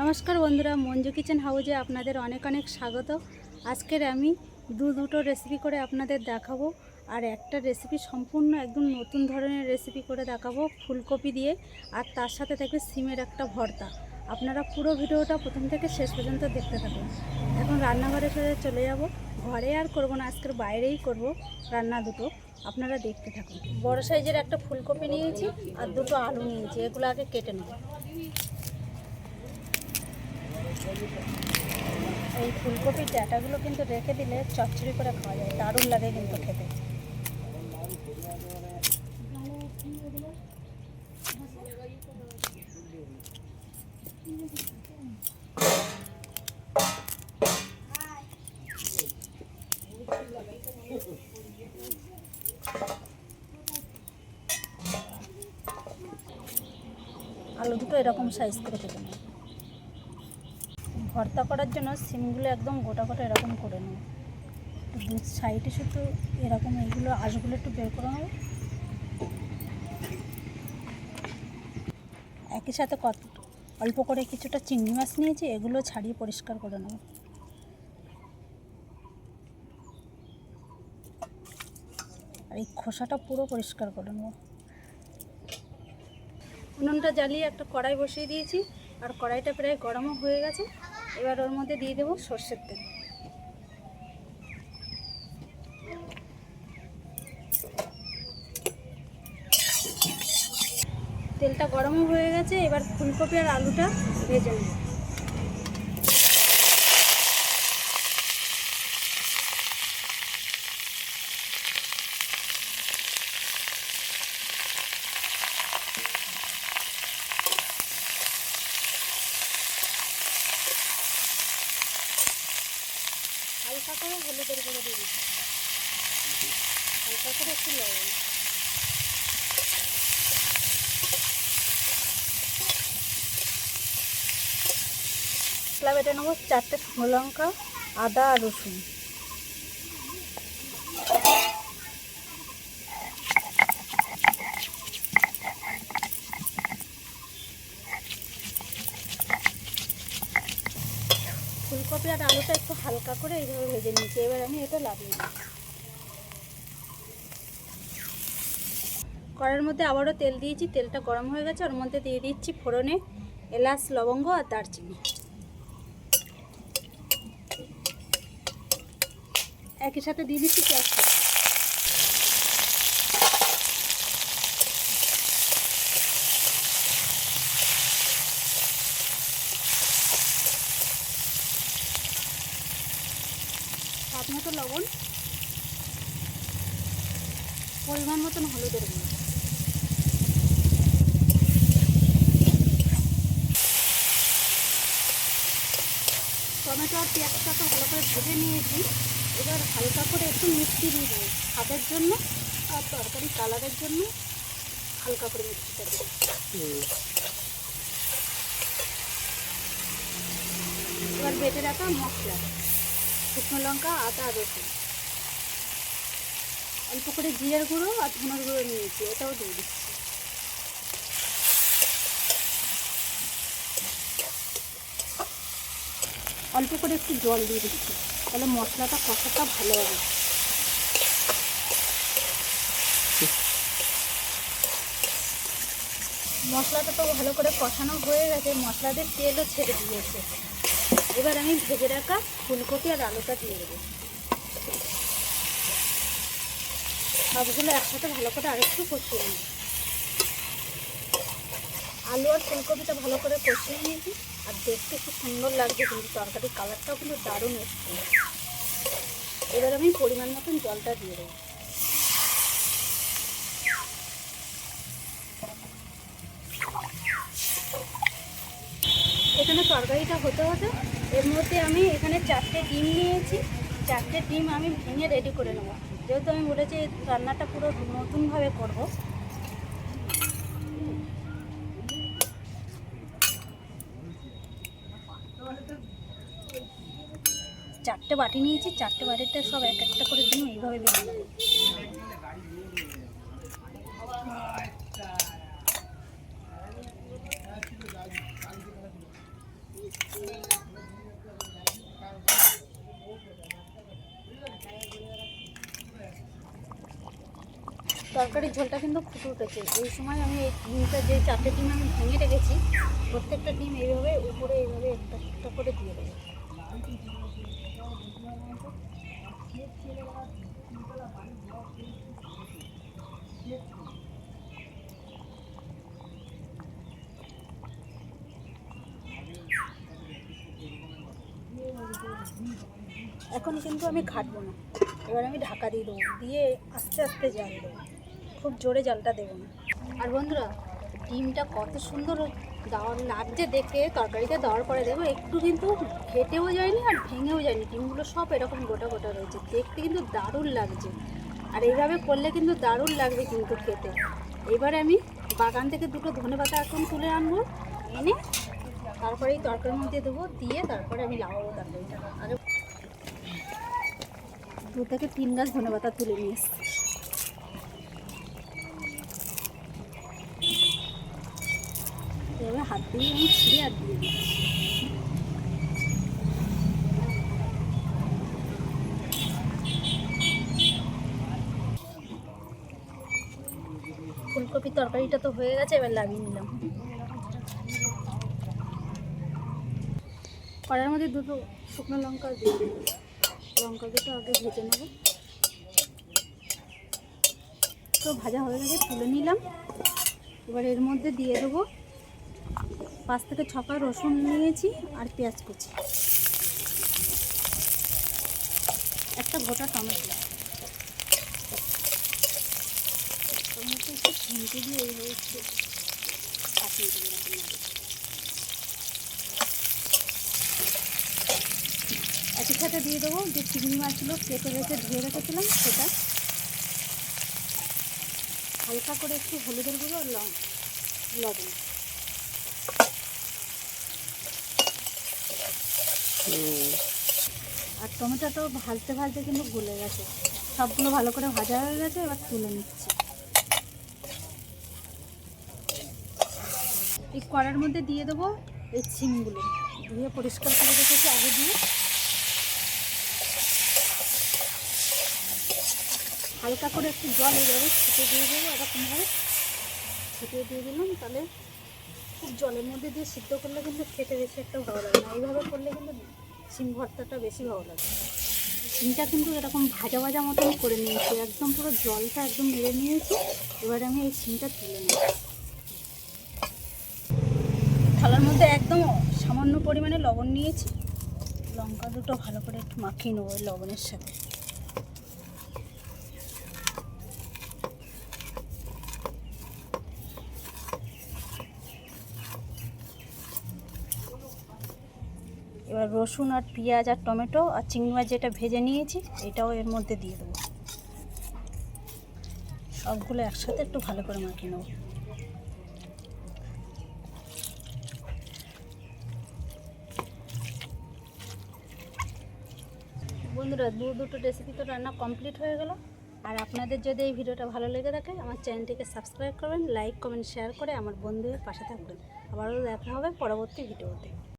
নমস্কার বন্ধুরা, মঞ্জু কিচেন হাউজে আপনাদের অনেক অনেক স্বাগত। আজকের আমি দু দুটো রেসিপি করে আপনাদের দেখাবো আর একটা রেসিপি সম্পূর্ণ একদম নতুন ধরনের রেসিপি করে দেখাবো ফুলকপি দিয়ে আর তার সাথে থাকবে সিমের একটা ভর্তা। আপনারা পুরো ভিডিওটা প্রথম থেকে শেষ পর্যন্ত দেখতে থাকুন। এখন রান্নাঘরে ফেরে চলে যাব। ঘরে আর করব না, আজকের বাইরেই করব রান্না দুটো। আপনারা দেখতে থাকুন। বড় সাইজের একটা ফুলকপি নিয়েছি আর দুটো আলু নিয়েছি, এগুলো আগে কেটে নেব। এই ফুলকপির ডাটাগুলো কিন্তু রেখে দিলে চচ্চড়ি করে খাওয়া যায়, দারুণ লাগে কিন্তু খেতে। আলু দুটো এরকম সাইজ করে নেব ভর্তা করার জন্য সিমগুলো একদম গোটা গোটা এরকম করে নেব দু সাইডে শুধু এরকম এইগুলো আঁশগুলো একটু বের করে নেব একই সাথে কত অল্প করে কিছুটা চিংড়ি মাছ নিয়েছি, এগুলো ছাড়িয়ে পরিষ্কার করে নেব আর এই খোসাটা পুরো পরিষ্কার করে নেব উনুনটা জ্বালিয়ে একটা কড়াই বসিয়ে দিয়েছি, আর কড়াইটা প্রায় গরমও হয়ে গেছে। এবার ওর মধ্যে দিয়ে দেবো সর্ষের তেল। তেলটা গরমও হয়ে গেছে, এবার ফুলকপি আর আলুটা ভেজে নেব। হালকা করে হলুদের গুঁড়ো দিয়ে দিচ্ছি। হালকা করে একটু লবণ। মশলা বেটে নেব চারটে লঙ্কা, আদা আর রসুন। ফুলকপি আর আলুটা একটু হালকা করে এইভাবে ভেজে নিচ্ছি এবার আমি এটা লাগিয়ে নিই কড়ার মধ্যে আবারও তেল দিয়েছি। তেলটা গরম হয়ে গেছে। ওর মধ্যে দিয়ে দিচ্ছি ফোড়নে এলাচ, লবঙ্গ আর দারচিনি। একই সাথে দিয়ে দিচ্ছি পেঁয়াজ কুচি। স্বাদ মতো লবণ পরিমাণ মতন হলুদের গুঁড়ো। টমেটো আর পেঁয়াজটা তো ভালো করে ভেজে নিয়েছি। এবার হালকা করে একটু মিষ্টি দিয়ে দেবো। স্বাদের জন্য আর তরকারি কালারের জন্য হালকা করে মিষ্টিটা দেবো। এবার বেটে রাখা মশলা। শুকনো লঙ্কা, আদা, রসুন। অল্প করে জিরের গুঁড়ো আর ধনের গুঁড়ো নিয়েছি, এটাও দিয়ে দিচ্ছি। অল্প করে একটু জল দিয়ে দিচ্ছি, তাহলে মশলাটা কষাটা ভালো হবে। মশলাটা তো ভালো করে কষানো হয়ে গেছে মশলাদের তেলও ছেড়ে দিয়েছে। এবার আমি ভেজে রাখা ফুলকপি আর আলুটা দিয়ে দেবো। সবগুলো একসাথে ভালো করে আরেকটু কষিয়ে নিই। আলু আর ফুলকপিটা ভালো করে কষিয়ে নিয়েছি। আর দেখতে খুব সুন্দর লাগছে কিন্তু তরকারির কালারটাও কিন্তু দারুণ এসছে এবার আমি পরিমাণ মতন জলটা দিয়ে দেবো। এখানে তরকারিটা হতে হতে এর মধ্যে আমি এখানে চারটে ডিম নিয়েছি। চারটে ডিম আমি ভেঙে রেডি করে নেব। যেহেতু আমি বলেছি রান্নাটা পুরো নতুনভাবে করব। চারটে বাটি নিয়েছি। চারটে বাটিতে সব এক একটা করে ডিম এইভাবে ভেঙে তরকারির ঝোলটা কিন্তু ফুটে উঠেছে। এই সময় আমি এই ডিমটা যে চারটে ডিম আমি ভেঙে রেখেছি, প্রত্যেকটা ডিম এইভাবে উপরে এইভাবে একটা একটা করে দিয়ে দেবো। এখন কিন্তু আমি খাটবো না। এবার আমি ঢাকা দিয়ে দেবো, দিয়ে আস্তে আস্তে জাল দেবো। খুব জোরে জলটা দেবো না। আর বন্ধুরা, ডিমটা কত সুন্দর দেওয়ার লাগছে দেখে তরকারিতে দেওয়ার পরে দেখো একটু কিন্তু ফেটেও যায়নি আর ভেঙেও যায়নি। ডিমগুলো সব এরকম গোটা গোটা রয়েছে। দেখতে কিন্তু দারুণ লাগছে। আর এইভাবে করলে কিন্তু দারুণ লাগবে কিন্তু খেতে। এবারে আমি বাগান থেকে দুটো ধনে পাতা এখন তুলে আনব, এনে তারপরে এই তরকারির মধ্যে দেবো। দিয়ে তারপরে আমি লাগাবো তরকারিটা। আর দু থেকে তিন গাছ ধনে পাতা তুলে নিয়ে এসছি। এভাবে হাত দিয়ে আমি ছিঁড়ে আর দিয়ে ফুলকপির তরকারিটা তো হয়ে গেছে, এবার লাগিয়ে নিলাম। কড়ার মধ্যে দুটো শুকনো লঙ্কা দিয়ে। লঙ্কা দুটো আগে ভেজে নেব। তো ভাজা হয়ে গেছে, তুলে নিলাম। এবার এর মধ্যে দিয়ে দেবো পাঁচ থেকে ছপা রসুন নিয়েছি আর পেঁয়াজ কুচি। একটা গোটা টমেটো। টমেটো দিয়ে দিয়ে দেবো যে চিংড়ি মাছগুলো কেটে রেখে ধুয়ে রেখেছিলাম সেটা। হালকা করে একটু হলুদের গুঁড়ো আর লবণ। আর টমেটো তো ভাজতে ভাজতে কিন্তু গলে গেছে। সবগুলো ভালো করে ভাজা হয়ে গেছে, এবার তুলে নিচ্ছি। এই কড়ার মধ্যে দিয়ে দেবো এই সিমগুলো ধুয়ে পরিষ্কার করে রেখেছি আগে দিয়ে। হালকা করে একটু জল এইভাবে ছিটিয়ে দিয়ে দেবো, এরকমভাবে ছিটিয়ে দিয়ে দিলাম, তাহলে খুব জলের মধ্যে দিয়ে সিদ্ধ করলে কিন্তু খেতে বেশি একটা ভালো লাগে না। এইভাবে করলে কিন্তু সিম ভর্তাটা বেশি ভালো লাগে। সিমটা কিন্তু এরকম ভাজা ভাজা মতন করে নিয়েছি। একদম পুরো জলটা একদম মেরে নিয়েছি। এবার আমি এই সিমটা তুলে নেব। থালার মধ্যে একদম সামান্য পরিমাণে লবণ নিয়েছি। লঙ্কা দুটো ভালো করে একটু মাখিয়ে নেব লবণের সাথে। এবার রসুন আর পেঁয়াজ আর টমেটো আর চিংড়ি মাছ যেটা ভেজে নিয়েছি, এটাও এর মধ্যে দিয়ে দেবো। সবগুলো একসাথে একটু ভালো করে মাখিয়ে নেব। বন্ধুরা, দু দুটো রেসিপি তো রান্না কমপ্লিট হয়ে গেল। আর আপনাদের যদি এই ভিডিওটা ভালো লেগে থাকে, আমার চ্যানেলটিকে সাবস্ক্রাইব করবেন লাইক কমেন্ট শেয়ার করে আমার বন্ধুদের পাশে থাকবেন। আবারও দেখা হবে পরবর্তী ভিডিওতে।